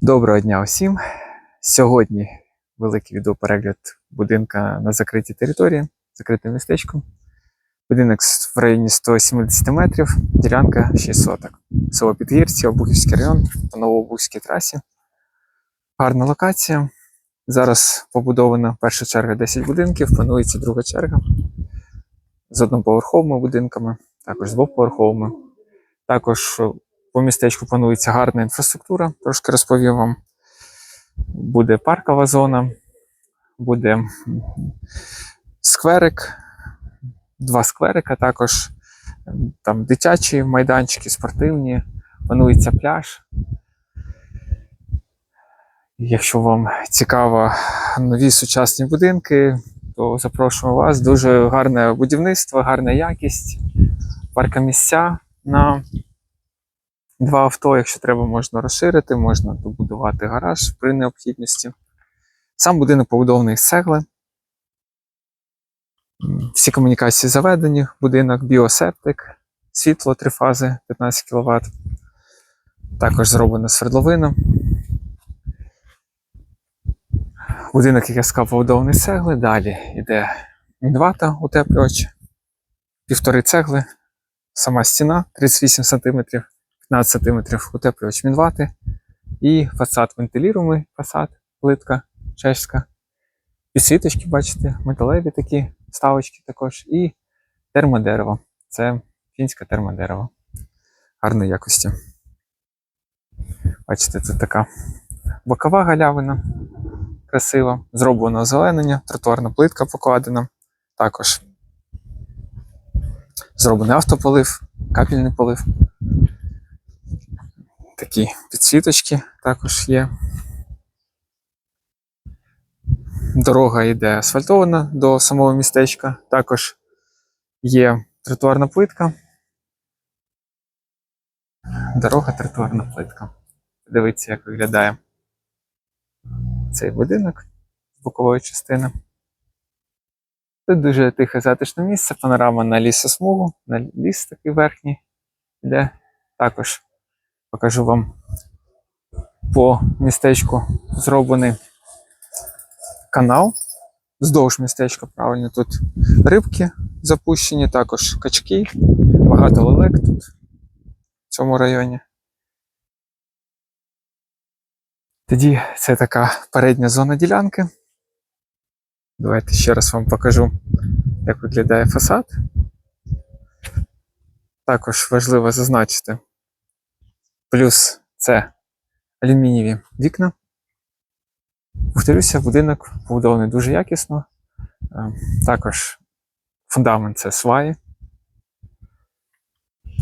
Доброго дня усім! Сьогодні великий відеоперегляд будинка на закритій території, закритим містечком. Будинок в районі 170 метрів, ділянка 6 соток. Село Підгірці, Обухівський район, по Новообухівській трасі. Гарна локація. Зараз побудована перша черга 10 будинків, планується друга черга з одноповерховими будинками, також з двоповерховими. Також по містечку планується гарна інфраструктура, трошки розповім вам. Буде паркова зона, буде скверик, два скверика також, там дитячі майданчики, спортивні, планується пляж. Якщо вам цікаво нові сучасні будинки, то запрошуємо вас. Дуже гарне будівництво, гарна якість, паркомісця на Два авто, якщо треба, можна розширити, можна добудувати гараж при необхідності. Сам будинок побудований з цегли. Всі комунікації заведені, будинок біосептик, світло три фази 15 кВт. Також зроблена свердловина. Будинок, як я сказав, побудований з цегли. Далі йде мінвата утеплювач, півтори цегли, сама стіна 38 см. 15 см утеплювач мінвати і фасад вентиліруємий фасад, плитка чеська. Підсвіточки, бачите, металеві такі вставочки також. І термодерево. Це фінське термодерево. Гарної якості. Бачите, це така бокова галявина. Красива. Зроблено озеленення, тротуарна плитка покладена. Також зроблений автополив, капельний полив такі підсвіточки також є. Дорога йде асфальтована до самого містечка. Також є тротуарна плитка. Дорога тротуарна плитка. Дивіться, як виглядає цей будинок з бокової частини. Тут дуже тихе затишне місце, панорама на лісосмугу, на ліс такий верхній, де також покажу вам по містечку зроблений канал. Вздовж містечка, правильно, тут рибки запущені, також качки, багато лелек тут, в цьому районі. Тоді це така передня зона ділянки. Давайте ще раз вам покажу, як виглядає фасад. Також важливо зазначити, Плюс це алюмінієві вікна. Повторюся, будинок побудований дуже якісно. Е, Також фундамент це сваї.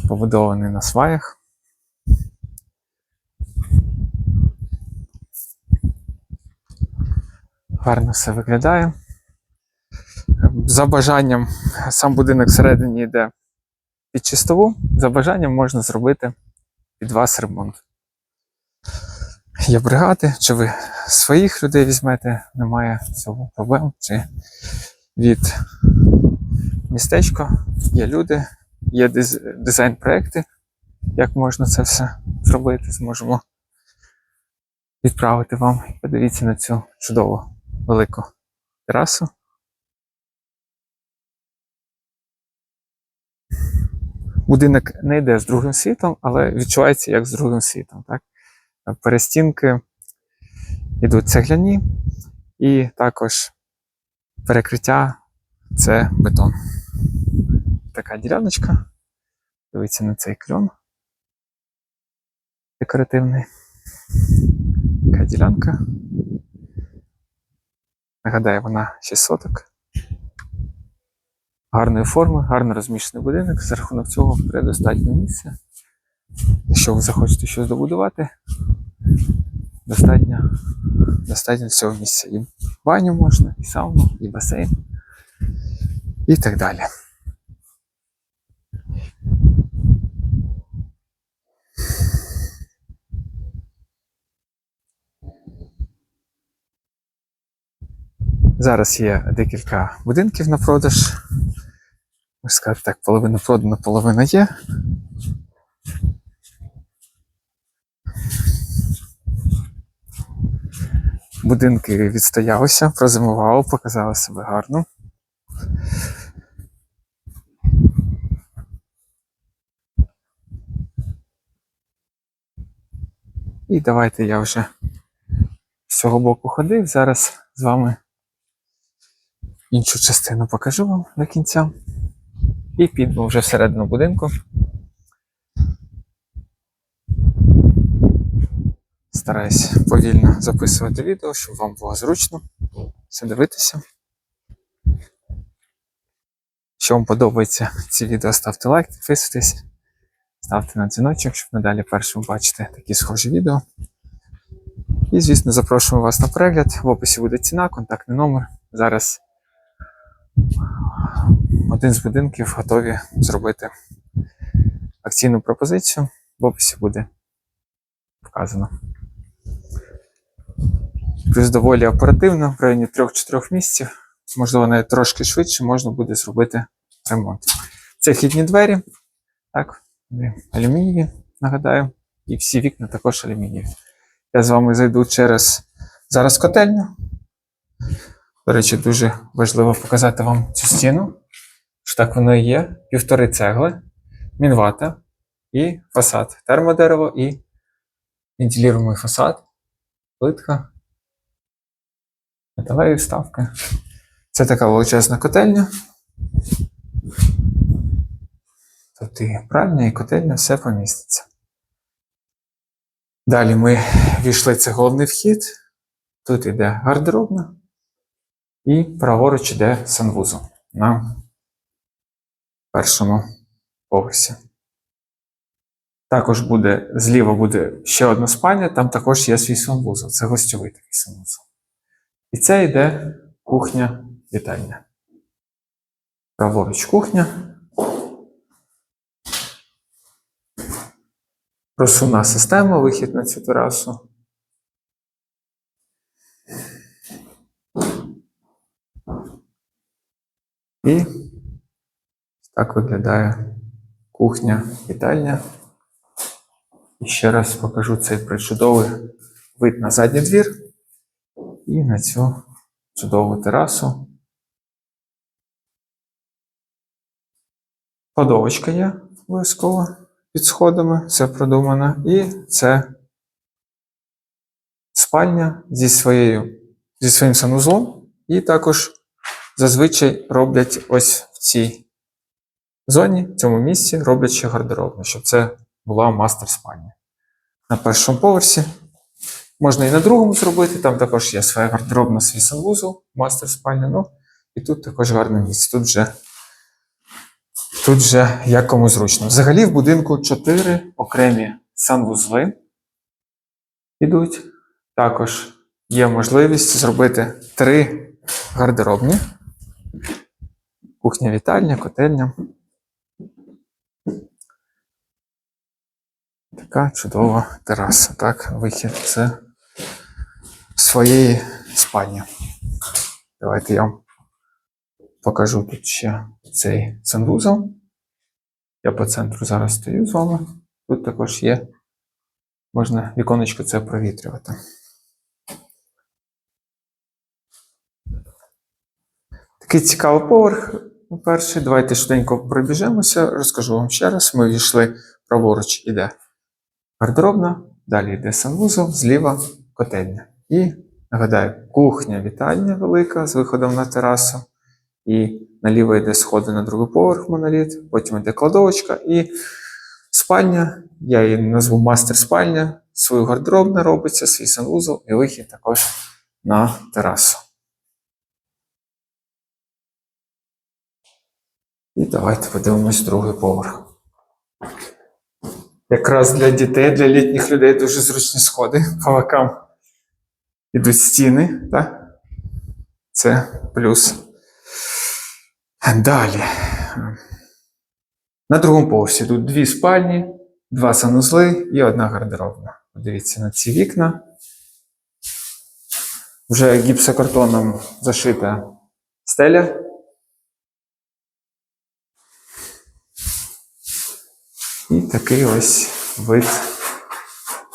Побудований на сваях. Гарно все виглядає. За бажанням, сам будинок всередині йде під чистову. За бажанням можна зробити під вас ремонт. Є бригади, чи ви своїх людей візьмете, немає цього проблем. Чи від містечка є люди, є дизайн-проекти, як можна це все зробити, зможемо відправити вам. Подивіться на цю чудову велику терасу. Будинок не йде з другим світом, але відчувається як з другим світом. Так? Перестінки йдуть цегляні, і також перекриття це бетон. Така діляночка. Дивіться на цей кльон декоративний. Така ділянка. Нагадаю, вона 6 соток. Гарної форми, гарно розміщений будинок. За рахунок цього предостатньо місця. Якщо ви захочете щось добудувати, достатньо, достатньо цього місця. І баню можна, і сауну, і басейн, і так далі. Зараз є декілька будинків на продаж. Можна сказати так, половина продана, половина є. Будинки відстоялися, прозимували, показали себе гарно. І давайте я вже з цього боку ходив. Зараз з вами іншу частину покажу вам до кінця. І підемо вже всередину будинку. Стараюсь повільно записувати відео, щоб вам було зручно все дивитися. Якщо вам подобається ці відео, ставте лайк, підписуйтесь, ставте на дзвіночок, щоб надалі першим бачити такі схожі відео. І, звісно, запрошуємо вас на перегляд. В описі буде ціна, контактний номер. Зараз один з будинків готові зробити акційну пропозицію. В описі буде вказано. Плюс доволі оперативно, в районі 3-4 місяців, можливо, навіть трошки швидше можна буде зробити ремонт. Це вхідні двері, так, алюмінієві, нагадаю, і всі вікна також алюмінієві. Я з вами зайду через зараз котельню. До речі, дуже важливо показати вам цю стіну. Що так воно і є. Півтори цегли, мінвата і фасад. Термодерево і вентилюємий фасад, плитка, металеві вставки. Це така величезна котельня. Тут і пральня, і котельня, все поміститься. Далі ми війшли, це головний вхід. Тут іде гардеробна. І праворуч іде санвузол на першому поверсі. Також буде зліва буде ще одна спальня, там також є свій санвузол. Це гостьовий такий санвузол. І це йде кухня вітальня. Праворуч кухня. Просувна система, вихід на цю терасу. І так виглядає кухня вітальня. І ще раз покажу цей причудовий вид на задній двір і на цю чудову терасу. Подовочка є обов'язково під сходами, все продумано. І це спальня зі, своєю, зі своїм санузлом. І також зазвичай роблять ось в цій зоні, в цьому місці, роблять ще гардеробну, щоб це була мастер спальня. На першому поверсі. Можна і на другому зробити, там також є своя гардеробна, свій санвузол, мастер спальня. Ну, і тут також гарне місце. Тут вже, тут вже як кому зручно. Взагалі в будинку 4 окремі санвузли ідуть. Також є можливість зробити 3 гардеробні. Кухня, вітальня, котельня. Така чудова тераса. Так, вихід з своєї спальні. Давайте я вам покажу тут ще цей санвузол. Я по центру зараз стою з вами. Тут також є. Можна віконечко це провітрювати. Такий цікавий поверх. Перший. Давайте швиденько пробіжемося. Розкажу вам ще раз. Ми війшли праворуч іде гардеробна, далі йде санвузол, зліва котельня. І нагадаю, кухня вітальня велика з виходом на терасу. І наліво йде сходи на другий поверх моноліт, потім йде кладовочка і спальня. Я її назву мастер спальня. Свою гардеробна робиться, свій санвузол і вихід також на терасу. І давайте подивимось другий поверх. Якраз для дітей, для літніх людей дуже зручні сходи. По бокам ідуть стіни, так? Це плюс. Далі. На другому поверсі тут дві спальні, два санузли і одна гардеробна. Подивіться на ці вікна. Вже гіпсокартоном зашита стеля. І такий ось вид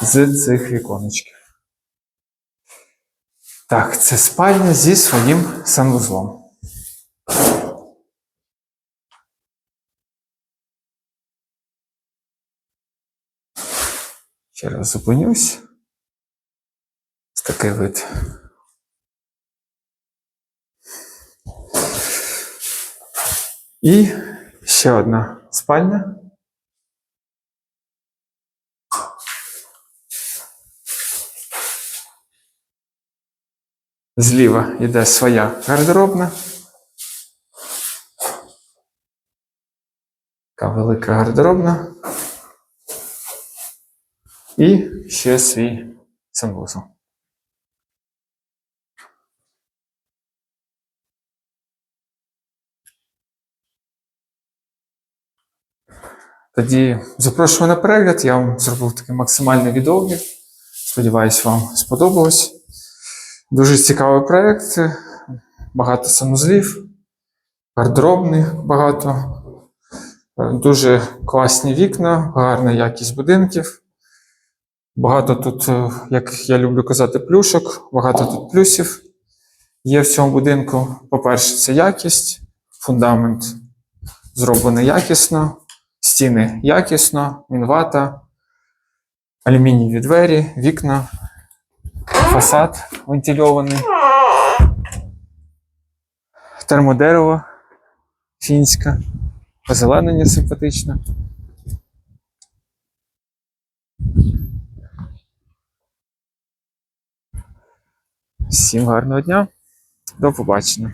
з цих віконечків. Так, це спальня зі своїм санвузлом. Ще раз зупинюсь. Ось такий вид. І ще одна спальня. Зліва йде своя гардеробна. Така велика гардеробна. І ще свій санвузол. Тоді запрошую на перегляд. Я вам зробив такий максимальний відеогляд. Сподіваюсь, вам сподобалось. Дуже цікавий проєкт. Багато санузлів, гардеробних багато. Дуже класні вікна, гарна якість будинків. Багато тут, е, як я люблю казати, плюшок, багато тут плюсів є в цьому будинку. По-перше, це якість, фундамент зроблений якісно, стіни якісно, мінвата, алюмінієві двері, вікна, фасад вентильований, термодерево фінське, озеленення симпатичне. Всім гарного дня. До побачення.